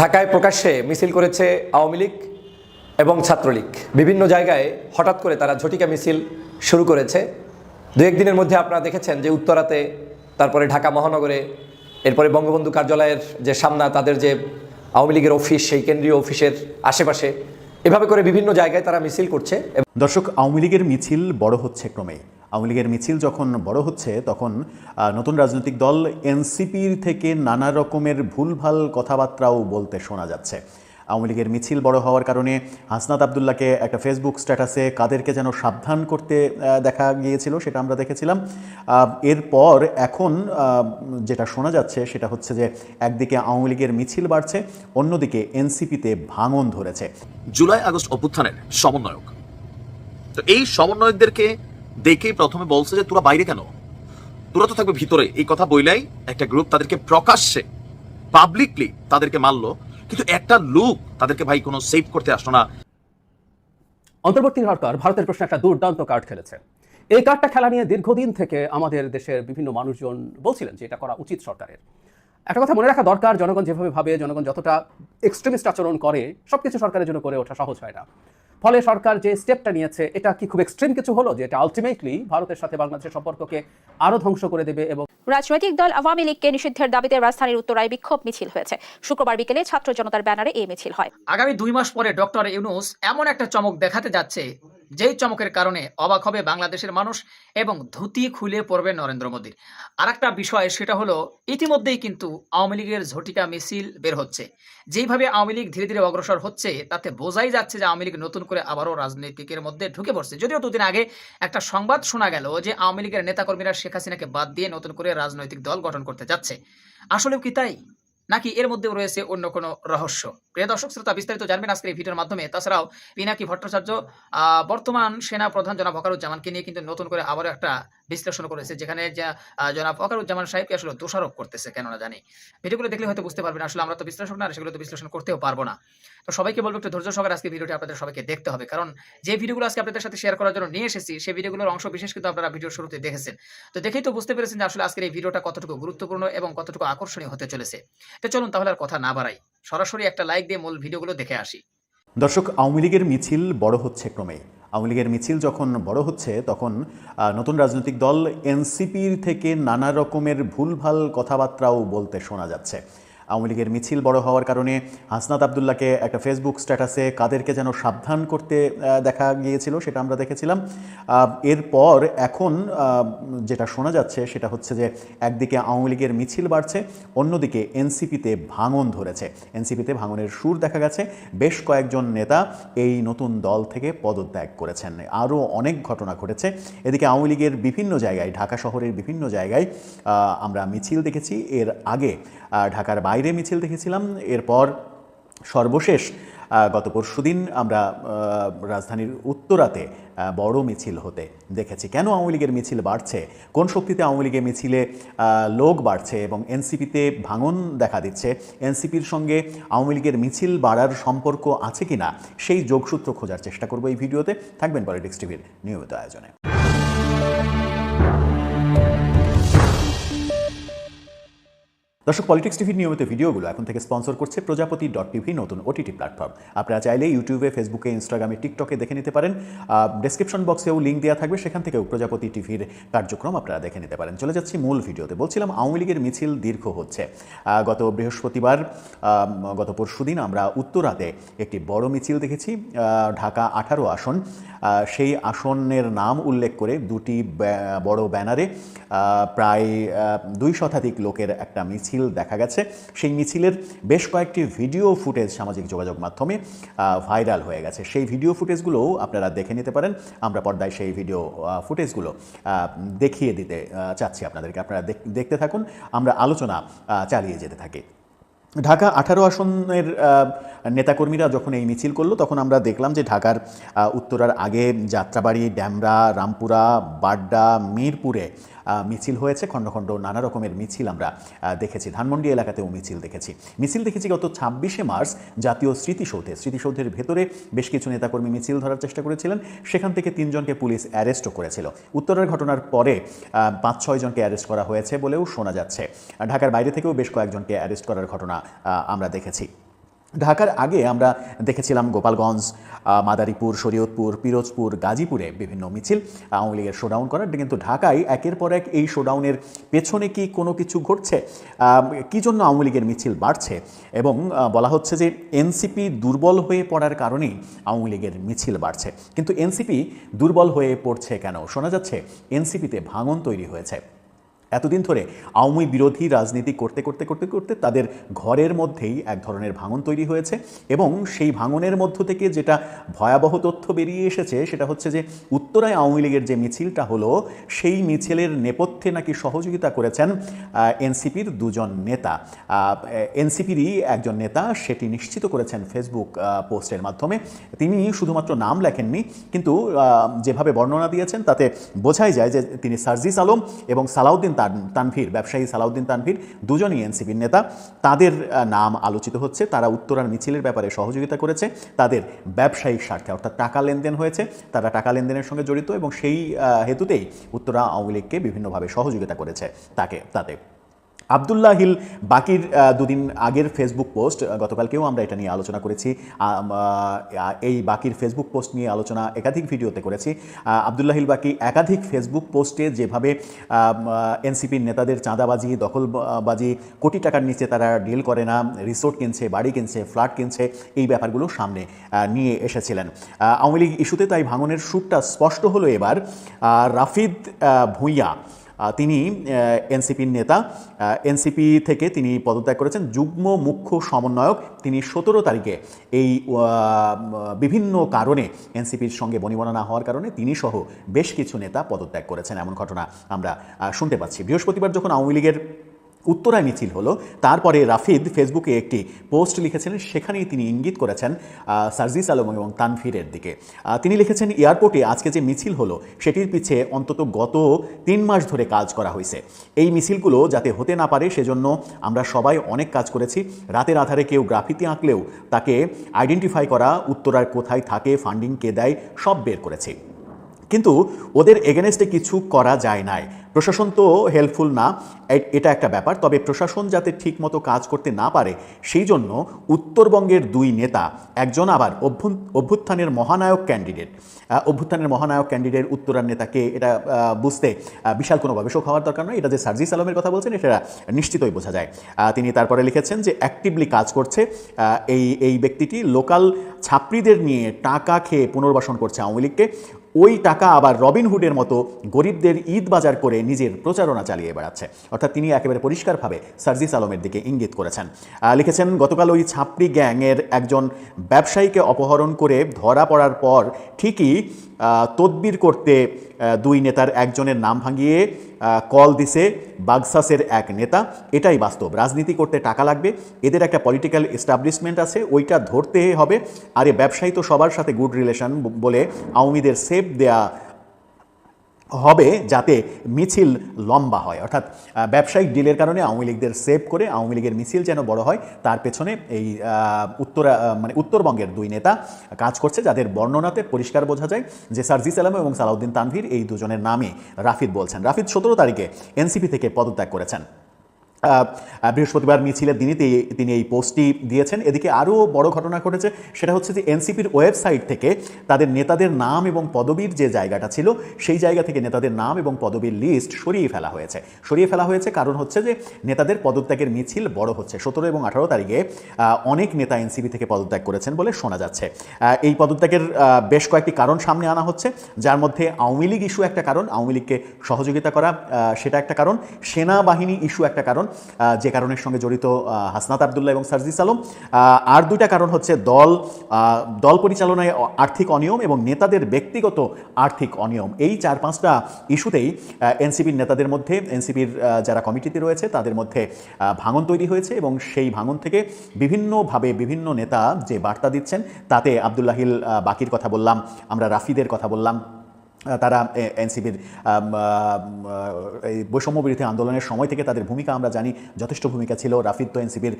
ঢাকায় প্রকাশ্যে মিছিল করেছে আওয়ামী লীগ এবং ছাত্রলীগ। বিভিন্ন জায়গায় হঠাৎ করে তারা ঝটিকা মিছিল শুরু করেছে। দু একদিনের মধ্যে আপনারা দেখেছেন যে উত্তরাতে, তারপরে ঢাকা মহানগরে, এরপরে বঙ্গবন্ধু কার্যালয়ের যে সামনা, তাদের যে আওয়ামী লীগের অফিস, সেই কেন্দ্রীয় অফিসের আশেপাশে। এভাবে করে বিভিন্ন জায়গায় তারা মিছিল করছে দর্শক, আওয়ামী লীগের মিছিল বড় হচ্ছে ক্রমে আওয়ামী লীগের মিছিল যখন বড় হচ্ছে, তখন নতুন রাজনৈতিক দল এনসিপির থেকে নানা রকমের ভুলভাল কথাবার্তাও বলতে শোনা যাচ্ছে। আওয়ামী লীগের মিছিল বড় হওয়ার কারণে হাসনাত আবদুল্লাহকে একটা ফেসবুক স্ট্যাটাসে কাদেরকে যেন সাবধান করতে দেখা গিয়েছিল, সেটা আমরা দেখেছিলাম। এরপর এখন যেটা শোনা যাচ্ছে, সেটা হচ্ছে যে একদিকে আওয়ামী লীগের মিছিল বাড়ছে, অন্যদিকে এনসিপিতে ভাঙন ধরেছে। জুলাই আগস্ট অভ্যুত্থানের সমন্বয়ক। তো এই সমন্বয়কদেরকে দেখে প্রথমে বলছে যে, তোরা বাইরে কেন? তোরা তো থাকবে ভিতরে। এই কথা বইলাই একটা গ্রুপ তাদেরকে প্রকাশ্যে পাবলিকলি তাদেরকে মারলো। কিন্তু একটা লোক তাদেরকে, ভাই, কোনো সেভ করতে আসলো না। অন্তর্বর্তী সরকার ভারতের প্রশ্নে একটা দুর্দান্ত কার্ড খেলেছে। এই কার্ডটা খেলা নিয়ে দীর্ঘদিন থেকে আমাদের দেশের বিভিন্ন মানুষজন বলছিলেন যে, এটা করা উচিত সরকারের। একটা কথা মনে রাখা দরকার, জনগণ যেভাবে ভাবে, জনগণ যতটা এক্সট্রিমিস্ট আচরণ করে, সবকিছু সরকারের জন্য করে ওঠা সহজ হয় না। ফলে সরকার যে স্টেপটা নিয়েছে, এটা কি খুব এক্সট্রিম কিছু হলো? যে এটা আলটিমেটলি ভারতের সাথে বাংলাদেশের সম্পর্ককে আরও ধ্বংস করে দেবে এবং রাজনৈতিক দল আওয়ামী লীগকে নিষিদ্ধের দাবিতে রাজধানীর উত্তরায় বিক্ষোভ মিছিল হয়েছে। শুক্রবার বিকেলে ছাত্র জনতার ব্যানারে এই মিছিল হয়। আগামী দুই মাস পরে ডক্টর ইউনুস এমন একটা চমক দেখাতে যাচ্ছে, যেই চমকের কারণে অবাক হবে বাংলাদেশের মানুষ এবং ধুতি খুলে পড়বে নরেন্দ্র মোদীর আর একটা বিষয় সেটা হলো, ইতিমধ্যেই কিন্তু আওয়ামী লীগের ঝটিকা মিছিল বের হচ্ছে। যেইভাবে আওয়ামী লীগ ধীরে ধীরে অগ্রসর হচ্ছে, তাতে বোঝাই যাচ্ছে যে আওয়ামী লীগ নতুন করে আবারও রাজনীতিকের মধ্যে ঢুকে পড়ছে। যদিও দুদিন আগে একটা সংবাদ শোনা গেল যে আওয়ামী লীগের নেতাকর্মীরা শেখ হাসিনাকে বাদ দিয়ে নতুন করে রাজনৈতিক দল গঠন করতে যাচ্ছে। আসলেও কি তাই? নাকি এর মধ্যেও রয়েছে অন্য কোনো রহস্য? প্রিয় দর্শক, শ্রোতা, বিস্তারিত জানবেন আজকের এই ভিডিওর মাধ্যমে। তাছাড়াও পিনাকি ভট্টাচার্য বর্তমান সেনা প্রধান জনাব ফকারুজ্জামানকে নিয়ে কিন্তু নতুন করে আবারও একটা বিশ্লেষণ করেছে, যেখানে জনাব ফকারুজ্জামান সাহেবকে আসলে দোষারোপ করতেছে, কেননা জানি। ভিডিওগুলো দেখলে হয়তো বুঝতে পারবেন, আসলে আমরা তো বিশ্লেষক না সেগুলো তো বিশ্লেষণ করতেও পারব না। তো সবাইকে বলব, একটু ধৈর্য সহকারে আজকে ভিডিওটি আপনাদের সবাইকে দেখতে হবে, কারণ যে ভিডিওগুলো আজকে আপনাদের সাথে শেয়ার করার জন্য নিয়ে এসেছি সেই ভিডিওগুলোর অংশ বিশেষ কিন্তু আপনারা ভিডিওর শুরুতে দেখেছেন। তো দেখেই তো বুঝতে পেরেছেন যে আসলে আজকের এই ভিডিওটা কতটুকু গুরুত্বপূর্ণ এবং কতটুকু আকর্ষণীয় হতে চলেছে। তো চলুন তাহলে আর কথা না বাড়াই। সরাসরি একটা লাইক দিয়ে মূল ভিডিওগুলো দেখে আসি। দর্শক, আওয়ামী লীগের মিছিল বড় হচ্ছে ক্রমে। আওয়ামী লীগের মিছিল যখন বড় হচ্ছে, তখন নতুন রাজনৈতিক দল এনসিপির থেকে নানা রকমের ভুলভাল কথাবার্তাও বলতে শোনা যাচ্ছে। আওয়ামী লীগের মিছিল বড় হওয়ার কারণে হাসনাত আবদুল্লাহকে একটা ফেসবুক স্ট্যাটাসে কাদেরকে যেন সাবধান করতে দেখা গিয়েছিল, সেটা আমরা দেখেছিলাম। এরপর এখন যেটা শোনা যাচ্ছে সেটা হচ্ছে যে একদিকে আওয়ামী লীগের মিছিল বাড়ছে, অন্যদিকে এনসিপিতে ভাঙন ধরেছে। এনসিপিতে ভাঙনের সুর দেখা গেছে। বেশ কয়েকজন নেতা এই নতুন দল থেকে পদত্যাগ করেছেন। আরও অনেক ঘটনা ঘটেছে। এদিকে আওয়ামী লীগের বিভিন্ন জায়গায়, ঢাকা শহরের বিভিন্ন জায়গায় আমরা মিছিল দেখেছি। এর আগে ঢাকার বাইরে মিছিল দেখেছিলাম। এরপর সর্বশেষ গত পরশুদিন আমরা রাজধানীর উত্তরাতে বড় মিছিল হতে দেখেছি। কেন আওয়ামী লীগের মিছিল বাড়ছে? কোন শক্তিতে আওয়ামী লীগের মিছিলে লোক বাড়ছে এবং এনসিপিতে ভাঙন দেখা দিচ্ছে? এনসিপির সঙ্গে আওয়ামী লীগের মিছিল বাড়ার সম্পর্ক আছে কিনা? সেই যোগসূত্র খোঁজার চেষ্টা করব এই ভিডিওতে। থাকবেন পলিটিক্স টিভির নিয়মিত আয়োজনে। দর্শক পলিটিক্স টিভির নিয়মিত ভিডিওগুলো এখন থেকে স্পন্সর করছে প্রজাপতি ডট টিভি নতুন ওটিটি প্ল্যাটফর্ম আপনারা চাইলে ইউটিউবে ফেসবুকে ইনস্টাগ্রামে টিকটকে দেখে নিতে পারেন। ডেসক্রিপশন বক্সেও লিঙ্ক দেওয়া থাকবে, সেখান থেকেও প্রজাপতি টিভির কার্যক্রম আপনারা দেখে নিতে পারেন। চলে যাচ্ছি মূল ভিডিওতে। বলছিলাম আওয়ামী লীগের মিছিল দীর্ঘ হচ্ছে। গত বৃহস্পতিবার গত পরশুদিন আমরা উত্তরাতে একটি বড় মিছিল দেখেছি ঢাকা আঠারো আসন। সেই আসনের নাম উল্লেখ করে দুটি বড় ব্যানারে প্রায় দুই শতাধিক লোকের একটা মিছিল দেখা গেছে। সেই মিছিলের বেশ কয়েকটি ভিডিও ফুটেজ সামাজিক যোগাযোগ মাধ্যমে ভাইরাল হয়ে গেছে। সেই ভিডিও ফুটেজগুলোও আপনারা দেখে নিতে পারেন। আমরা পর্দায় সেই ভিডিও ফুটেজগুলো দেখিয়ে দিতে চাচ্ছি আপনাদেরকে। আপনারা দেখ- দেখতে থাকুন। আমরা আলোচনা চালিয়ে যেতে থাকি। ঢাকা আঠারো আসনের নেতাকর্মীরা যখন এই মিছিল করল, তখন আমরা দেখলাম যে ঢাকার উত্তরার আগে যাত্রাবাড়ি, ড্যামরা, রামপুরা, বাড্ডা, মিরপুরে মিছিল হয়েছে, খণ্ড খণ্ড নানা রকমের মিছিল আমরা দেখেছি। ধানমন্ডি এলাকাতেও মিছিল দেখেছি। মিছিল দেখেছি গত ছাব্বিশে মার্চ জাতীয় স্মৃতিসৌধে। স্মৃতিসৌধের ভেতরে বেশ কিছু নেতাকর্মী মিছিল ধরার চেষ্টা করেছিলেন। সেখান থেকে তিনজনকে পুলিশ অ্যারেস্টও করেছিল। উত্তরের ঘটনার পরে পাঁচ ছয় জনকে অ্যারেস্ট করা হয়েছে বলেও শোনা যাচ্ছে। ঢাকার বাইরে থেকেও বেশ কয়েকজনকে অ্যারেস্ট করার ঘটনা আমরা দেখেছি। ঢাকার আগে আমরা দেখেছিলাম গোপালগঞ্জ মাদারীপুর, শরীয়তপুর, পিরোজপুর, গাজীপুরে বিভিন্ন মিছিল, আওয়ামী লীগের শোডাউন করার। কিন্তু ঢাকায় একের পর এক এই শোডাউনের পেছনে কি কোনো কিছু ঘটছে? কি জন্য আওয়ামী লীগের মিছিল বাড়ছে? এবং বলা হচ্ছে যে এনসিপি দুর্বল হয়ে পড়ার কারণেই আওয়ামী লীগের মিছিল বাড়ছে। কিন্তু এনসিপি দুর্বল হয়ে পড়ছে কেন? শোনা যাচ্ছে, এনসিপিতে ভাঙন তৈরি হয়েছে। এতদিন ধরে আওয়ামী বিরোধী রাজনীতি করতে করতে করতে করতে তাদের ঘরের মধ্যেই এক ধরনের ভাঙন তৈরি হয়েছে এবং সেই ভাঙনের মধ্য থেকে যেটা ভয়াবহ তথ্য বেরিয়ে এসেছে সেটা হচ্ছে যে উত্তরায় আওয়ামী লীগের যে মিছিলটা হলো, সেই মিছিলের নেপথ্যে নাকি সহযোগিতা করেছেন এনসিপির দুজন নেতা। এনসিপিরই একজন নেতা সেটি নিশ্চিত করেছেন ফেসবুক পোস্টের মাধ্যমে। তিনি শুধুমাত্র নাম লেখেননি, কিন্তু যেভাবে বর্ণনা দিয়েছেন তাতে বোঝাই যায় যে তিনি সার্জিস আলম এবং সালাউদ্দিন তান- তানভীর, ব্যবসায়ী সালাউদ্দিন তানভীর, দুজনই এনসিপির নেতা। তাদের নাম আলোচিত হচ্ছে, তারা উত্তরার মিছিলের ব্যাপারে সহযোগিতা করেছে। তাদের ব্যবসায়িক স্বার্থে অর্থাৎ টাকা লেনদেন হয়েছে। তারা টাকা লেনদেনের সঙ্গে জড়িত এবং সেই হেতুতেই উত্তরা আওয়ামী লীগকে বিভিন্নভাবে সহযোগিতা করেছে তাকে, তাতে। আবদুল্লাহ হিল বাকির দুদিন আগের ফেসবুক পোস্ট গতকালকেও আমরা এটা নিয়ে আলোচনা করেছি। এই বাকির ফেসবুক পোস্ট নিয়ে আলোচনা একাধিক ভিডিওতে করেছি। আবদুল্লাহ হিল বাকি একাধিক ফেসবুক পোস্টে যেভাবে এনসিপির নেতাদের চাঁদাবাজি, দখলবাজি, কোটি টাকার নিচে তারা ডিল করে না রিসোর্ট কিনছে, বাড়ি কিনছে ফ্ল্যাট কিনছে, এই ব্যাপারগুলো সামনে নিয়ে এসেছিলেন। আওয়ামী লীগ ইস্যুতে তাই ভাঙনের সুরটা স্পষ্ট হলো এবার। রাফিদ ভূঁইয়া তিনি এনসিপির নেতা। এনসিপি থেকে তিনি পদত্যাগ করেছেন। যুগ্ম মুখ্য সমন্বয়ক তিনি সতেরো তারিখে এই বিভিন্ন কারণে এনসিপির সঙ্গে বনিবনা না হওয়ার কারণে তিনি সহ বেশ কিছু নেতা পদত্যাগ করেছেন এমন ঘটনা আমরা শুনতে পাচ্ছি। বৃহস্পতিবার যখন আওয়ামী লীগের উত্তরায় মিছিল হলো। তারপরে রাফিদ ফেসবুকে একটি পোস্ট লিখেছিলেন সেখানেই তিনি ইঙ্গিত করেছেন সার্জিস আলম এবং তানফিরের দিকে। তিনি লিখেছেন, এয়ারপোর্টে আজকে যে মিছিল হলো, সেটির পিছে অন্তত গত তিন মাস ধরে কাজ করা হয়েছে। এই মিছিলগুলো যাতে হতে না পারে, সেজন্য আমরা সবাই অনেক কাজ করেছি। রাতের আধারে কেউ গ্রাফিতি আঁকলেও তাকে আইডেন্টিফাই করা, উত্তরার কোথায় থাকে ফান্ডিং কে দেয়, সব বের করেছি। কিন্তু ওদের এগেনস্টে কিছু করা যায় নাই। প্রশাসন তো হেল্পফুল না এটা একটা ব্যাপার। তবে প্রশাসন যাতে ঠিকমতো কাজ করতে না পারে, সেই জন্য উত্তরবঙ্গের দুই নেতা, একজন আবার অভ্যুত্থানের মহানায়ক ক্যান্ডিডেট অভ্যুত্থানের মহানায়ক ক্যান্ডিডেট উত্তরার নেতাকে এটা বুঝতে বিশাল কোনো গবেষক হওয়ার দরকার নয়। এটা যে সার্জিস আলমের কথা বলছেন, এটা নিশ্চিতই বোঝা যায়। তিনি তারপরে লিখেছেন যে অ্যাক্টিভলি কাজ করছে এই এই ব্যক্তিটি লোকাল ছাত্রীদের নিয়ে টাকা খেয়ে পুনর্বাসন করছে আওয়ামী লীগকে। ওই টাকা আবার রবিনহুডের মতো গরিবদের ঈদ বাজার করে নিজের প্রচারণা চালিয়ে বেড়াচ্ছে। অর্থাৎ তিনি একেবারে পরিষ্কারভাবে সার্জিস আলমের দিকে ইঙ্গিত করেছেন। লিখেছেন, গতকাল ওই ছাপড়ি গ্যাংয়ের একজন ব্যবসায়ীকে অপহরণ করে ধরা পড়ার পর ঠিকই তদবির করতে দুই নেতার একজনের নাম ভাঙিয়ে কল দিছে বাগসাসের এক নেতা। এটাই বাস্তব। রাজনীতি করতে টাকা লাগবে। এদের একটা পলিটিক্যাল এস্টাবলিশমেন্ট আছে। ওইটা ধরতে হবে। আর এ ব্যবসায়ী তো সবার সাথে গুড রিলেশন বলে আওয়ামীদের সেফ দেয়া হবে যাতে মিছিল লম্বা হয়। অর্থাৎ ব্যবসায়িক ডিলের কারণে আওয়ামী লীগদের সেভ করে আওয়ামী লীগের মিছিল যেন বড় হয়, তার পেছনে এই উত্তরা মানে উত্তরবঙ্গের দুই নেতা কাজ করছে, যাদের বর্ণনাতে পরিষ্কার বোঝা যায় যে সার্জিস আলম এবং সালাউদ্দিন তানভীর এই দুজনের নামে রাফিদ বলছেন। রাফিদ সতেরো তারিখে এনসিপি থেকে পদত্যাগ করেছেন। বৃহস্পতিবার মিছিলের দিনই তিনি এই পোস্টটি দিয়েছেন। এদিকে আরও বড় ঘটনা ঘটেছে, সেটা হচ্ছে যে এনসিপির ওয়েবসাইট থেকে তাদের নেতাদের নাম এবং পদবীর যে জায়গাটা ছিল, সেই জায়গা থেকে নেতাদের নাম এবং পদবীর লিস্ট সরিয়ে ফেলা হয়েছে। সরিয়ে ফেলা হয়েছে কারণ হচ্ছে যে নেতাদের পদত্যাগের মিছিল বড় হচ্ছে। সতেরো এবং আঠারো তারিখে অনেক নেতা এনসিপি থেকে পদত্যাগ করেছেন বলে শোনা যাচ্ছে। এই পদত্যাগের বেশ কয়েকটি কারণ সামনে আনা হচ্ছে। যার মধ্যে আওয়ামী লীগ ইস্যু একটা কারণ, আওয়ামী লীগকে সহযোগিতা করা সেটা একটা কারণ। সেনাবাহিনী ইস্যু একটা কারণ। যে কারণের সঙ্গে জড়িত হাসনাত আবদুল্লাহ এবং সার্জিস আলম। আর দুইটা কারণ হচ্ছে দল দল পরিচালনায় আর্থিক অনিয়ম এবং নেতাদের ব্যক্তিগত আর্থিক অনিয়ম। এই চার পাঁচটা ইস্যুতেই এনসিপির নেতাদের মধ্যে, এনসিপির যারা কমিটিতে রয়েছে, তাদের মধ্যে ভাঙন তৈরি হয়েছে এবং সেই ভাঙন থেকে বিভিন্নভাবে বিভিন্ন নেতা যে বার্তা দিচ্ছেন, তাতে আবদুল্লাহিল বাকির কথা বললাম, আমরা রাফিদের কথা বললাম তারা এনসিপির এই বৈষম্য বিরোধী আন্দোলনের সময় থেকে তাদের ভূমিকা আমরা জানি, যথেষ্ট ভূমিকা ছিল। রাফিদ তো এনসিপির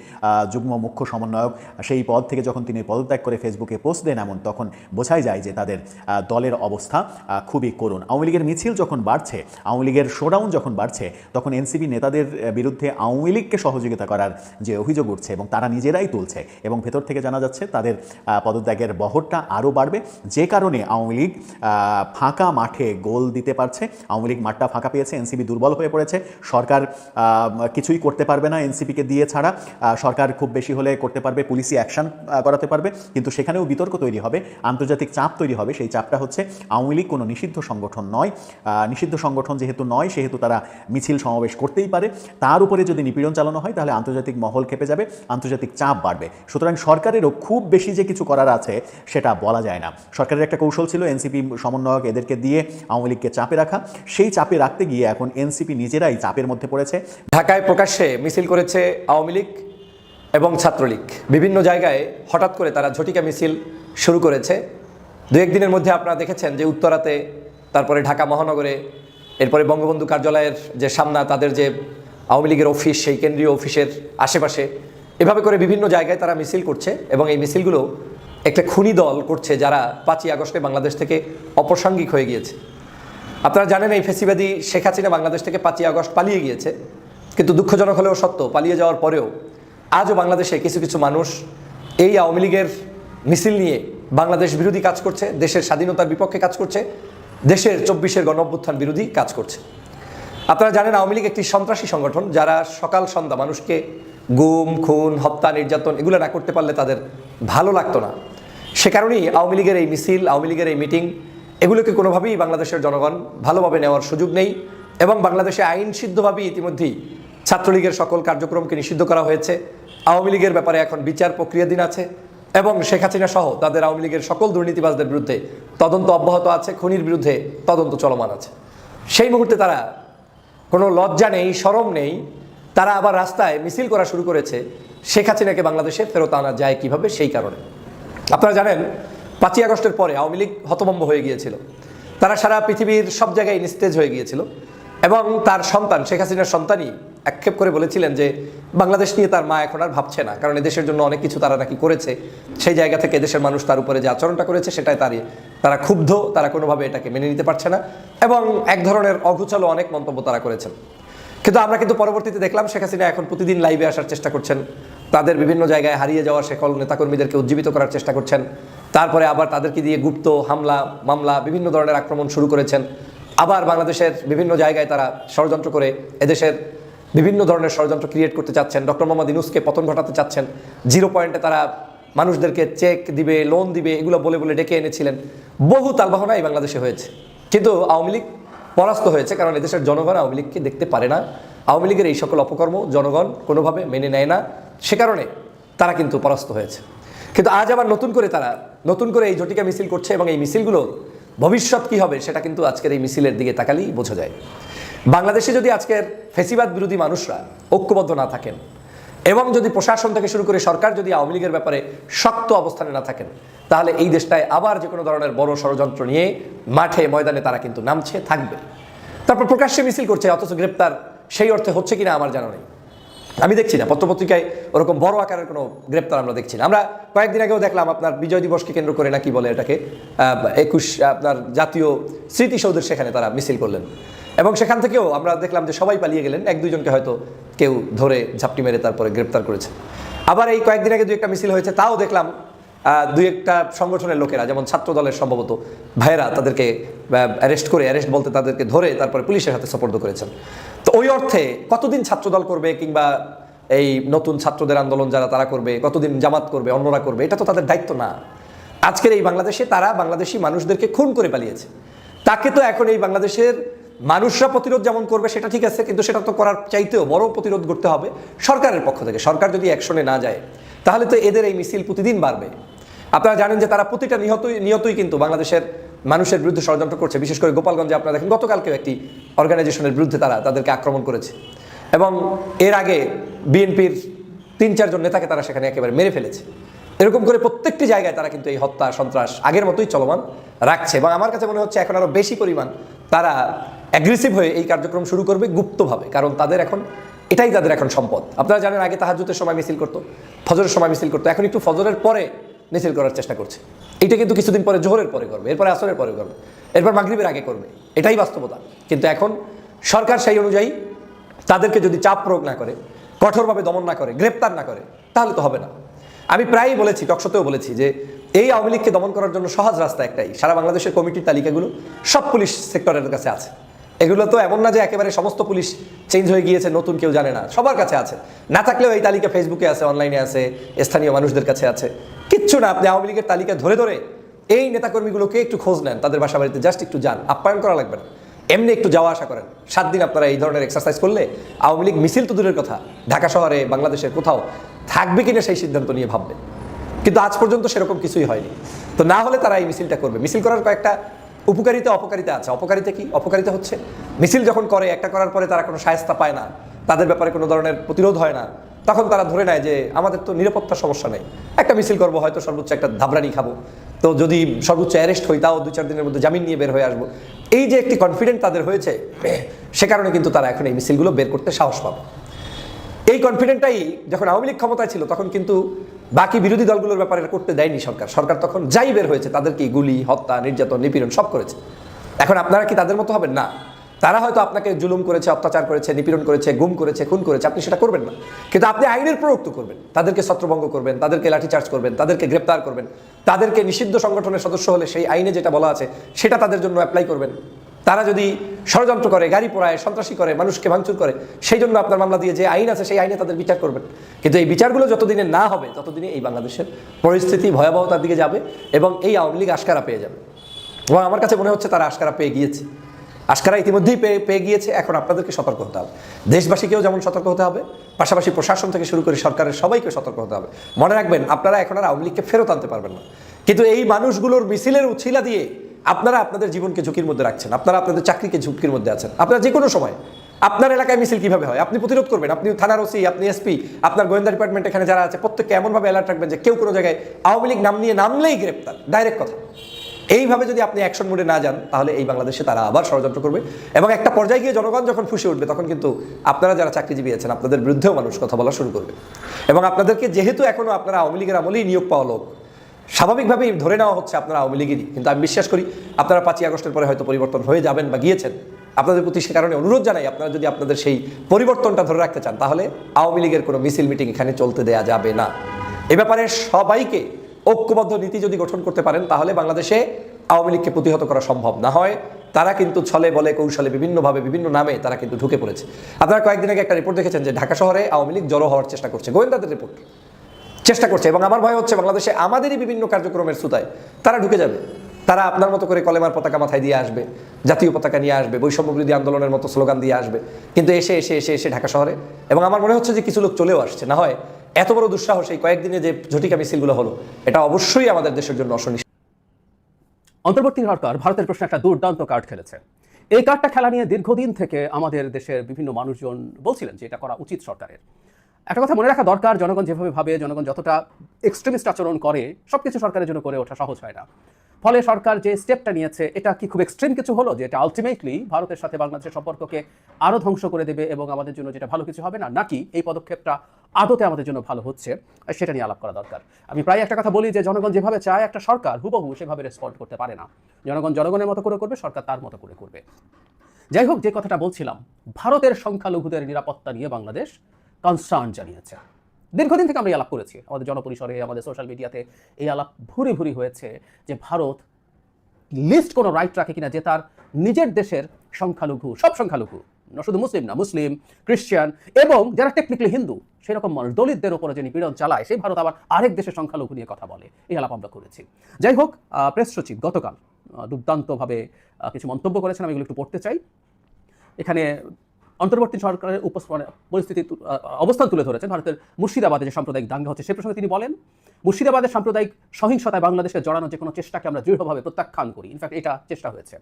যুগ্ম মুখ্য সমন্বয়ক। সেই পদ থেকে যখন তিনি পদত্যাগ করে ফেসবুকে পোস্ট দেন এমন, তখন বোঝাই যায় যে তাদের দলের অবস্থা খুবই করুণ। আওয়ামী লীগের মিছিল যখন বাড়ছে, আওয়ামী লীগের শোডাউন যখন বাড়ছে, তখন এনসিপি নেতাদের বিরুদ্ধে আওয়ামী লীগকে সহযোগিতা করার যে অভিযোগ উঠছে এবং তারা নিজেরাই তুলছে এবং ভেতর থেকে জানা যাচ্ছে, তাদের পদত্যাগের বহরটা আরও বাড়বে। যে কারণে আওয়ামী লীগ ফাঁকা মাঠে গোল দিতে পারছে। আওয়ামী লীগ মাঠটা ফাঁকা পেয়েছে, এনসিপি দুর্বল হয়ে পড়েছে। সরকার কিছুই করতে পারবে না এনসিপিকে দিয়ে ছাড়া। সরকার খুব বেশি হলে করতে পারবে পুলিশি অ্যাকশন করাতে পারবে। কিন্তু সেখানেও বিতর্ক তৈরি হবে, আন্তর্জাতিক চাপ তৈরি হবে। সেই চাপটা হচ্ছে আওয়ামী লীগ কোনো নিষিদ্ধ সংগঠন নয়। নিষিদ্ধ সংগঠন যেহেতু নয়, সেহেতু তারা মিছিল সমাবেশ করতেই পারে। তার উপরে যদি নিপীড়ন চালানো হয়, তাহলে আন্তর্জাতিক মহল খেপে যাবে, আন্তর্জাতিক চাপ বাড়বে। সুতরাং সরকারেরও খুব বেশি যে কিছু করার আছে, সেটা বলা যায় না। সরকারের একটা কৌশল ছিল, এনসিপি সমন্বয়ক এদেরকে দিয়ে আওয়ামী লীগকে চাপে রাখা। সেই চাপে রাখতে গিয়ে এখন এনসিপি নিজেরাই চাপের মধ্যে পড়েছে। ঢাকায় প্রকাশ্যে মিছিল করেছে আওয়ামী লীগ এবং ছাত্রলীগ। বিভিন্ন জায়গায় হঠাৎ করে তারা ঝটিকা মিছিল শুরু করেছে। দু একদিনের মধ্যে আপনারা দেখেছেন যে উত্তরাতে, তারপরে ঢাকা মহানগরে, এরপরে বঙ্গবন্ধু কার্যালয়ের যে সামনা, তাদের যে আওয়ামী লীগের অফিস, সেই কেন্দ্রীয় অফিসের আশেপাশে। এভাবে করে বিভিন্ন জায়গায় তারা মিছিল করছে এবং এই মিছিলগুলো একটা খুনি দল করছে যারা পাঁচই আগস্টে বাংলাদেশ থেকে অপ্রাসঙ্গিক হয়ে গিয়েছে। আপনারা জানেন এই ফেসিবাদী শেখ হাসিনা বাংলাদেশ থেকে পাঁচই আগস্ট পালিয়ে গিয়েছে। কিন্তু দুঃখজনক হলেও সত্য, পালিয়ে যাওয়ার পরেও আজও বাংলাদেশে কিছু কিছু মানুষ এই আওয়ামী লীগের মিছিল নিয়ে বাংলাদেশ বিরোধী কাজ করছে, দেশের স্বাধীনতার বিপক্ষে কাজ করছে, দেশের চব্বিশের গণঅভ্যুত্থান বিরোধী কাজ করছে। আপনারা জানেন আওয়ামী লীগ একটি সন্ত্রাসী সংগঠন যারা সকাল সন্ধ্যা মানুষকে গুম, খুন, হত্যা, নির্যাতন এগুলো না করতে পারলে তাদের ভালো লাগতো না। সে কারণেই আওয়ামী লীগের এই মিছিল, আওয়ামী লীগের এই মিটিং, এগুলোকে কোনোভাবেই বাংলাদেশের জনগণ ভালোভাবে নেওয়ার সুযোগ নেই এবং বাংলাদেশে আইন সিদ্ধভাবেই ইতিমধ্যেই ছাত্রলীগের সকল কার্যক্রমকে নিষিদ্ধ করা হয়েছে। আওয়ামী লীগের ব্যাপারে এখন বিচার প্রক্রিয়াধীন আছে এবং শেখ হাসিনা সহ তাদের আওয়ামী লীগের সকল দুর্নীতিবাজদের বিরুদ্ধে তদন্ত অব্যাহত আছে, খুনির বিরুদ্ধে তদন্ত চলমান আছে। সেই মুহূর্তে তারা কোনো লজ্জা নেই, সরম নেই, তারা আবার রাস্তায় মিছিল করা শুরু করেছে। শেখ হাসিনাকে বাংলাদেশে ফেরত আনা যায় কীভাবে? সেই কারণে। আপনারা জানেন, পাঁচই আগস্টের পরে আওয়ামী লীগ হতভম্ব হয়ে গিয়েছিল। তারা সারা পৃথিবীর সব জায়গায় নিস্তেজ হয়ে গিয়েছিল এবং তার সন্তান, শেখ হাসিনার সন্তানই আক্ষেপ করে বলেছিলেন যে, বাংলাদেশ নিয়ে তার মা এখন আর ভাবছে না, কারণ এদেশের জন্য অনেক কিছু তারা নাকি করেছে। সেই জায়গা থেকে দেশের মানুষ তার উপরে যে আচরণটা করেছে, সেটাই তারই, তারা ক্ষুব্ধ, তারা কোনোভাবে এটাকে মেনে নিতে পারছে না এবং এক ধরনের অগুচালো অনেক মন্তব্য তারা করেছেন। কিন্তু আমরা কিন্তু পরবর্তীতে দেখলাম, শেখ হাসিনা এখন প্রতিদিন লাইভে আসার চেষ্টা করছেন। তাদের বিভিন্ন জায়গায় হারিয়ে যাওয়া সকল নেতাকর্মীদেরকে উজ্জীবিত করার চেষ্টা করছেন। তারপরে আবার তাদেরকে দিয়ে গুপ্ত হামলা, মামলা, বিভিন্ন ধরনের আক্রমণ শুরু করেছেন। আবার বাংলাদেশের বিভিন্ন জায়গায় তারা ষড়যন্ত্র করে এদেশের বিভিন্ন ধরনের ষড়যন্ত্র ক্রিয়েট করতে চাচ্ছেন। ডক্টর মোহাম্মদ ইনুসকে পতন ঘটাতে চাচ্ছেন। জিরো পয়েন্টে তারা মানুষদেরকে চেক দিবে লোন দিবে, এগুলো বলে বলে ডেকে এনেছিলেন। বহু তালবাহনা এই বাংলাদেশে হয়েছে। কিন্তু আওয়ামী লীগ পরাস্ত হয়েছে, কারণ এদেশের জনগণ আওয়ামী লীগকে দেখতে পারে না। আওয়ামী লীগের এই সকল অপকর্ম জনগণ কোনোভাবে মেনে নেয় না। সে কারণে তারা কিন্তু পরাস্ত হয়েছে। কিন্তু আজ আবার নতুন করে তারা, নতুন করে এই ঝটিকা মিছিল করছে এবং এই মিছিলগুলো ভবিষ্যৎ কি হবে সেটা কিন্তু আজকের এই মিছিলের দিকে তাকালেই বোঝা যায়। বাংলাদেশে যদি আজকের ফেসিবাদ বিরোধী মানুষরা ঐক্যবদ্ধ না থাকেন এবং যদি প্রশাসন থেকে শুরু করে সরকার যদি আওয়ামী লীগের ব্যাপারে শক্ত অবস্থানে না থাকেন, তাহলে এই দেশটায় আবার যে কোনো ধরনের বড় ষড়যন্ত্র নিয়ে মাঠে, ময়দানে তারা কিন্তু নামছে, থাকবে। তারপর প্রকাশ্যে মিছিল করছে, অথচ গ্রেপ্তার, সেই অর্থে হচ্ছে কিনা আমার জানা নেই। আমি দেখছি না, পত্রপত্রিকায় ওরকম বড় আকারের কোনো গ্রেপ্তার আমরা দেখছি না। আমরা কয়েকদিন আগেও দেখলাম আপনার বিজয় দিবসকে কেন্দ্র করে নাকি বলে এটাকে একুশ, আপনার জাতীয় স্মৃতিসৌধের সেখানে তারা মিছিল করলেন। এবং সেখান থেকেও আমরা দেখলাম যে সবাই পালিয়ে গেলেন। এক দুইজনকে হয়তো কেউ ধরে ঝাপটি মেরে তারপরে গ্রেপ্তার করেছে। আবার এই কয়েকদিন আগে দু একটা মিছিল হয়েছে, তাও দেখলাম দুই একটা সংগঠনের লোকেরা, যেমন ছাত্র দলের সম্ভবত ভাইয়েরা তাদেরকে অ্যারেস্ট করে অ্যারেস্ট বলতে তাদেরকে ধরে তারপরে পুলিশের হাতে সপর্দ করেছেন। তো ওই অর্থে কতদিন ছাত্রদল করবে কিংবা এই নতুন ছাত্রদের আন্দোলন যারা, তারা করবে, কতদিন জামাত করবে, অন্যরা করবে, এটা তো তাদের দায়িত্ব না। আজকের এই বাংলাদেশে তারা বাংলাদেশি মানুষদেরকে খুন করে পালিয়েছে। তাকে তো এখন এই বাংলাদেশের মানুষরা প্রতিরোধ যেমন করবে, সেটা ঠিক আছে, কিন্তু সেটা তো করার চাইতেও বড় প্রতিরোধ করতে হবে সরকারের পক্ষ থেকে। সরকার যদি অ্যাকশনে না যায়, তাহলে তো এদের এই মিছিল প্রতিদিন বাড়বে। আপনারা জানেন যে তারা প্রতিটা নিহতই নিহতই কিন্তু বাংলাদেশের মানুষের বিরুদ্ধে ষড়যন্ত্র করছে। বিশেষ করে গোপালগঞ্জে আপনারা দেখেন, গতকালকেও একটি অর্গানাইজেশনের বিরুদ্ধে তারা তাদেরকে আক্রমণ করেছে। এবং এর আগে বিএনপির তিন, চারজন নেতাকে তারা সেখানে একেবারে মেরে ফেলেছে। এরকম করে প্রত্যেকটি জায়গায় তারা কিন্তু এই হত্যা, সন্ত্রাস আগের মতোই চলমান রাখছে। এবং আমার কাছে মনে হচ্ছে এখন আরও বেশি পরিমাণ তারা অ্যাগ্রেসিভ হয়ে এই কার্যক্রম শুরু করবে গুপ্তভাবে, কারণ তাদের এখন, এটাই তাদের এখন সম্পদ। আপনারা জানেন, আগে তাহাজুতের সময় মিছিল করতো, ফজরের সময় মিছিল করতো, এখন একটু ফজরের পরে মিছিল করার চেষ্টা করছে। এটা কিন্তু কিছুদিন পরে, জোহরের পরে করবে, এরপরে আসরের পরে করবে, এরপর মাগরিবের আগে করবে, এটাই বাস্তবতা। কিন্তু এখন সরকার সেই অনুযায়ী তাদেরকে যদি চাপ প্রয়োগ না করে, কঠোরভাবে দমন না করে, গ্রেপ্তার না করে, তাহলে তো হবে না। আমি প্রায়ই বলেছি, টকশতেও বলেছি যে এই আওয়ামী লীগকে দমন করার জন্য সহজ রাস্তা একটাই, সারা বাংলাদেশের কমিটির তালিকাগুলো সব পুলিশ সেক্টরের কাছে আছে। এগুলো তো এমন না যে একেবারে সমস্ত পুলিশ চেঞ্জ হয়ে গিয়েছে, নতুন কেউ জানে না। সবার কাছে আছে। না থাকলেও এই তালিকা ফেসবুকে আছে অনলাইনে আছে, স্থানীয় মানুষদের কাছে আছে। কিচ্ছু না, আপনি আওয়ামী লীগের তালিকা ধরে ধরে এই নেতাকর্মীগুলোকে একটু খোঁজ নেন, তাদের বাসা বাড়িতে জাস্ট একটু যান। আপ্যায়ন করা লাগবে না। এমনি একটু যাওয়া আসা করেন। সাত দিন আপনারা এই ধরনের এক্সারসাইজ করলে আওয়ামী লীগ মিছিল তো দূরের কথা, ঢাকা শহরে, বাংলাদেশের কোথাও থাকবে কিনা সেই সিদ্ধান্ত নিয়ে ভাববে। কিন্তু আজ পর্যন্ত সেরকম কিছুই হয়নি। তো না হলে তারা এই মিছিলটা করবে। মিছিল করার কয়েকটা উপকারিতা, অপকারিতা আছে। অপকারিতা কি? অপকারিতা হচ্ছে মিছিল যখন করে, একটা করার পরে তারা কোনো সায়স্তা পায় না। তাদের ব্যাপারে কোনো ধরনের প্রতিরোধ হয় না। তখন তারা ধরে নেয় যে, আমাদের তো নিরাপত্তার সমস্যা নেই। একটা মিছিল করব, হয়তো সর্বোচ্চ একটা ধাবরানি খাব। তো যদি সর্বোচ্চ অ্যারেস্ট হই, তাও দু চার দিনের মধ্যে জামিন নিয়ে বের হয়ে আসব। এই যে একটি কনফিডেন্ট তাদের হয়েছে, সে কারণে কিন্তু তারা এখন এই মিছিলগুলো বের করতে সাহস পাবে। এই কনফিডেন্টটাই যখন আওয়ামী লীগ ক্ষমতায় ছিল, তখন কিন্তু বাকি বিরোধী দলগুলোর ব্যাপারে করতে দেয়নি সরকার। সরকার তখন যাই বের হয়েছে, তাদেরকে গুলি, হত্যা, নির্যাতন, নিপীড়ন সব করেছে। এখন আপনারা কি তাদের মতো হবেন? না। তারা হয়তো আপনাকে জুলুম করেছে, অত্যাচার করেছে, নিপীড়ন করেছে, গুম করেছে, খুন করেছে, আপনি সেটা করবেন না। কিন্তু আপনি আইনের প্রয়োগ তো করবেন। তাদেরকে ছত্রভঙ্গ করবেন, তাদেরকে লাঠিচার্জ করবেন, তাদেরকে গ্রেপ্তার করবেন, তাদেরকে নিষিদ্ধ সংগঠনের সদস্য হলে সেই আইনে যেটা বলা আছে, সেটা তাদের জন্য অ্যাপ্লাই করবেন। তারা যদি ষড়যন্ত্র করে, গাড়ি পোড়ায়, সন্ত্রাসী করে, মানুষকে ভাঙচুর করে, সেই জন্য আপনার মামলা দিয়ে যে আইন আছে, সেই আইনে তাদের বিচার করবেন। কিন্তু এই বিচারগুলো যতদিনে না হবে, ততদিনে এই বাংলাদেশের পরিস্থিতি ভয়াবহতার দিকে যাবে এবং এই আওয়ামী লীগ আশকারা পেয়ে যাবে। এবং আমার কাছে মনে হচ্ছে তারা আশকারা পেয়ে গিয়েছে। আশকারা ইতিমধ্যেই পেয়ে পেয়ে গিয়েছে, এখন আপনাদেরকে সতর্ক হতে হবে। দেশবাসীকেও যেমন সতর্ক হতে হবে, পাশাপাশি প্রশাসন থেকে শুরু করে সরকারের সবাইকে সতর্ক হতে হবে। মনে রাখবেন, আপনারা এখন আর আওয়ামী লীগকে ফেরত আনতে পারবেন না। কিন্তু এই মানুষগুলোর মিছিলের উছিলা দিয়ে আপনারা আপনাদের জীবনকে ঝুঁকির মধ্যে রাখছেন, আপনারা আপনাদের চাকরিকে ঝুঁকির মধ্যে আছেন। আপনারা যে কোনো সময়, আপনার এলাকায় মিছিল কীভাবে হয়? আপনি প্রতিরোধ করবেন, আপনি থানার ওসি, আপনি এসপি, আপনার গোয়েন্দা ডিপার্টমেন্ট এখানে যারা আছে, প্রত্যেককে এমনভাবে অ্যালার্ট রাখবেন যে কেউ কোনো জায়গায় আওয়ামী লীগ নাম নিয়ে নামলেই গ্রেপ্তার ডাইরেক্ট কথা। এইভাবে যদি আপনি অ্যাকশন মোডে না যান, তাহলে এই বাংলাদেশে তারা আবার ষড়যন্ত্র করবে এবং একটা পর্যায়ে গিয়ে জনগণ যখন ফুসে উঠবে, তখন কিন্তু আপনারা যারা চাকরিজীবী আছেন, আপনাদের বিরুদ্ধেও মানুষ কথা বলা শুরু করবে। এবং আপনাদেরকে যেহেতু এখনও আপনারা আওয়ামী লীগের আমলেই নিয়োগ পাওয়া লোক স্বাভাবিকভাবেই ধরে নেওয়া হচ্ছে আপনারা আওয়ামী লীগেরই। কিন্তু আমি বিশ্বাস করি, আপনারা পাঁচই আগস্টের পরে হয়তো পরিবর্তন হয়ে যাবেন বা গিয়েছেন। আপনাদের প্রতি সে কারণে অনুরোধ জানাই, আপনারা যদি আপনাদের সেই পরিবর্তনটা ধরে রাখতে চান, তাহলে আওয়ামী লীগের কোনো মিছিল মিটিং এখানে চলতে দেয়া যাবে না। এ ব্যাপারে সবাইকে ঐক্যবদ্ধ নীতি যদি গঠন করতে পারেন, তাহলে বাংলাদেশে আওয়ামী লীগকে প্রতিহত করা সম্ভব না হয়। তারা কিন্তু ছলে বলে কৌশলে বিভিন্নভাবে, বিভিন্ন নামে তারা কিন্তু ঢুকে পড়েছে। আপনারা কয়েকদিন আগে একটা রিপোর্ট দেখেছেন যে ঢাকা শহরে আওয়ামী লীগ জড়ো হওয়ার চেষ্টা করছে। গোয়েন্দাদের রিপোর্ট। চেষ্টা করছে। এবং আমার ভয় হচ্ছে বাংলাদেশে আমাদেরই বিভিন্ন কার্যক্রমের সুতায় তারা ঢুকে যাবে। তারা আপনার মতো করে কলেমার পতাকা মাথায় দিয়ে আসবে, জাতীয় পতাকা নিয়ে আসবে, বৈষম্য বিরোধী আন্দোলনের মতো স্লোগান দিয়ে আসবে। কিন্তু এসে এসে এসে এসে ঢাকা শহরে এবং আমার মনে হচ্ছে যে কিছু লোক চলেও আসছে। না হয় এত বড় দুঃসাহস এই কয়েকদিনে যে ঝটিকা মিছিলগুলো হলো, এটা অবশ্যই আমাদের দেশের জন্য অসনি অন্তর্বর্তী সরকার ভারতের প্রশ্নে একটা দুর্দান্ত কার্ড খেলেছে। এই কার্ডটা খেলা নিয়ে দীর্ঘদিন থেকে আমাদের দেশের বিভিন্ন মানুষজন বলছিলেন যে এটা করা উচিত সরকারের। একটা কথা মনে রাখা দরকার, জনগণ যেভাবে ভাবে, জনগণ যতটা এক্সট্রিমিস্ট আচরণ করে, সবকিছু সরকারের জন্য করে ওঠা সহজ হয় না। ফলে সরকার যে স্টেপটা নিয়েছে, এটা কি খুব এক্সট্রিম কিছু হলো? যে এটা আলটিমেটলি ভারতের সাথে বাংলাদেশের সম্পর্ককে আরও ধ্বংস করে দেবে এবং আমাদের জন্য যেটা ভালো কিছু হবে না, নাকি এই পদক্ষেপটা আদতে আমাদের জন্য ভালো হচ্ছে, সেটা নিয়ে আলাপ করা দরকার। আমি প্রায় একটা কথা বলি যে, জনগণ যেভাবে চায়, একটা সরকার হুবহু সেভাবে রেসপন্ড করতে পারে না। জনগণ জনগণের মতো করে করবে, সরকার তার মতো করে করবে। যাই হোক, যে কথাটা বলছিলাম, ভারতের সংখ্যালঘুদের নিরাপত্তা নিয়ে বাংলাদেশ কনসার্ন জানিয়েছে। দীর্ঘদিন থেকে আমরা এই আলাপ করেছি। আমাদের জনপরিসরে, আমাদের সোশ্যাল মিডিয়াতে এই আলাপ ভুরি ভুরি হয়েছে যে ভারত লিস্ট কোনো রাইট রাখে কিনা যে তার নিজের দেশের সংখ্যালঘু, সব সংখ্যালঘু শুধু মুসলিম, না মুসলিম খ্রিস্টান এবং যারা টেকনিক্যালি হিন্দু, সেরকম মানুষ, দলিতদের উপরে যে নিপীড়ন চালায়, সেই ভারত আবার আরেক দেশের সংখ্যালঘু নিয়ে কথা বলে। এই আলাপ আমরা করেছি। যাই হোক প্রেস সচিব গতকাল দুর্দান্তভাবে কিছু মন্তব্য করেছেন, আমি এগুলো একটু পড়তে চাই। এখানে অন্তর্বর্তী সরকারের উপস- মানে পরিস্থিতি অবস্থান তুলে ধরেছেন ভারতের মুর্শিদাবাদে যে সাম্প্রদায়িক দাঙ্গা হচ্ছে, সে প্রসঙ্গে তিনি বলেন, মুর্শিদাবাদের সাম্প্রদায়িক সহিংসতায় বাংলাদেশকে জড়ানোর যে কোনো চেষ্টাকে আমরা দৃঢ়ভাবে প্রত্যাখ্যান করি। ইনফ্যাক্ট এটা চেষ্টা হয়েছে।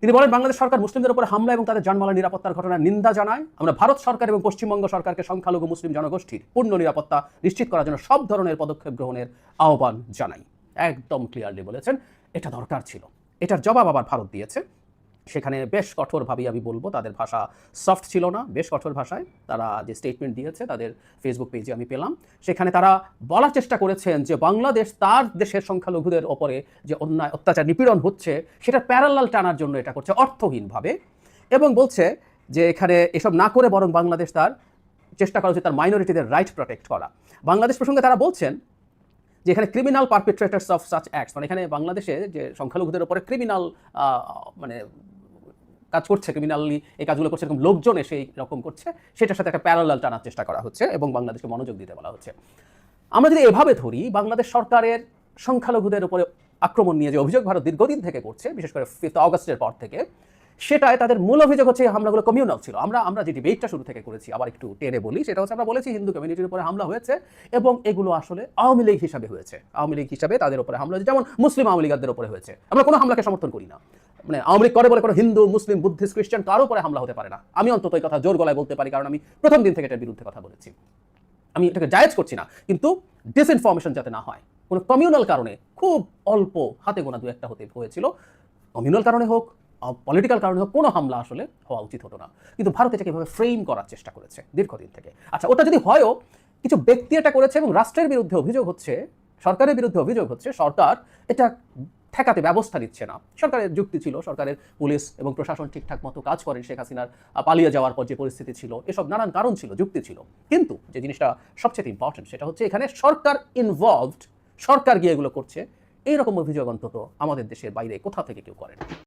তিনি বলেন, বাংলাদেশ সরকার মুসলিমদের উপর হামলা এবং তাদের জানমালের নিরাপত্তার ঘটনার নিন্দা জানায়। আমরা ভারত সরকার এবং পশ্চিমবঙ্গ সরকারকে সংখ্যালঘু মুসলিম জনগোষ্ঠীর পূর্ণ নিরাপত্তা নিশ্চিত করার জন্য সব ধরনের পদক্ষেপ গ্রহণের আহ্বান জানাই। একদম ক্লিয়ারলি বলেছেন, এটা দরকার ছিল। এটার জবাব আবার ভারত দিয়েছে। সেখানে বেশ কঠোরভাবেই আমি বলব তাদের ভাষা সফট ছিল না, বেশ কঠোর ভাষায় তারা যে স্টেটমেন্ট দিয়েছে তাদের ফেসবুক পেজে আমি পেলাম। সেখানে তারা বলার চেষ্টা করেছেন যে বাংলাদেশ তার দেশের সংখ্যালঘুদের ওপরে যে অন্যায়, অত্যাচার, নিপীড়ন হচ্ছে, সেটা প্যারালাল টানার জন্য এটা করছে অর্থহীনভাবে এবং বলছে যে এখানে এসব না করে বরং বাংলাদেশ তার চেষ্টা করা উচিত তার মাইনরিটিদের রাইট প্রোটেক্ট করা। বাংলাদেশ প্রসঙ্গে তারা বলছেন যে এখানে criminal perpetrators of such acts মানে এখানে বাংলাদেশে যে সংখ্যালঘুদের উপরে ক্রিমিনাল মানে কাজ করছে ক্রিমিনালি এই কাজগুলো করছে, এরকম লোকজন এসে এই রকম করছে, সেটার সাথে একটা প্যারালাল টানার চেষ্টা করা হচ্ছে এবং বাংলাদেশকে মনোযোগ দিতে বলা হচ্ছে। আমরা যদি এভাবে ধরি, বাংলাদেশ সরকারের সংখ্যালঘুদের উপরে আক্রমণ নিয়ে যে অভিযোগ ভারত দীর্ঘদিন থেকে করছে, বিশেষ করে ফিফথ অগস্টের পর থেকে, সেটায় তাদের মূল অভিযোগ হচ্ছে এই হামলাগুলো কমিউনাল ছিল। আমরা আমরা যে ডিবেটটা শুরু থেকে করেছি, আবার একটু টেনে বলি, সেটা হচ্ছে আমরা বলেছি হিন্দু কমিউনিটির উপরে হামলা হয়েছে এবং এগুলো আসলে আওয়ামী লীগ হিসাবে হয়েছে। আওয়ামী লীগ হিসাবে তাদের উপরে হামলা হয়েছে, যেমন মুসলিম আওয়ামী লীগারদের উপরে হয়েছে। আমরা কোনো হামলাকে সমর্থন করি না। মানে লীগ করে বলে কোনো হিন্দু, মুসলিম, বুদ্ধিস্ট, খ্রিস্টান কারও উপরে হামলা হতে পারে না। আমি অন্তত এই কথা জোর গলায় বলতে পারি, কারণ আমি প্রথম দিন থেকে এটার বিরুদ্ধে কথা বলেছি। আমি এটাকে জায়েজ করছি না, কিন্তু ডিসইনফরমেশন যাতে না হয়, কোনো কমিউনাল কারণে খুব অল্প হাতে গোনা দু একটা হতে হয়েছিল। কমিউনাল কারণে হোক পলিটিক্যাল কারণে হোক, কোনো হামলা আসলে হওয়া উচিত হতো না। কিন্তু ভারত এটাকে এভাবে ফ্রেম করার চেষ্টা করেছে দীর্ঘদিন থেকে। আচ্ছা ওটা যদি হয়ও, কিছু ব্যক্তি এটা করেছে এবং রাষ্ট্রের বিরুদ্ধে অভিযোগ হচ্ছে, সরকারের বিরুদ্ধে অভিযোগ হচ্ছে, সরকার এটা ঠেকাতে ব্যবস্থা নিচ্ছে না। সরকারের যুক্তি ছিল, সরকারের পুলিশ এবং প্রশাসন ঠিকঠাক মতো কাজ করেন শেখ হাসিনার পালিয়ে যাওয়ার পর যে পরিস্থিতি ছিল, এসব নানান কারণ ছিল, যুক্তি ছিল। কিন্তু যে জিনিসটা সবচেয়ে ইম্পর্টেন্ট সেটা হচ্ছে এখানে সরকার ইনভলভড সরকার গিয়ে এগুলো করছে। এইরকম অভিযোগ অন্তত আমাদের দেশের বাইরে কোথা থেকে কেউ করেন?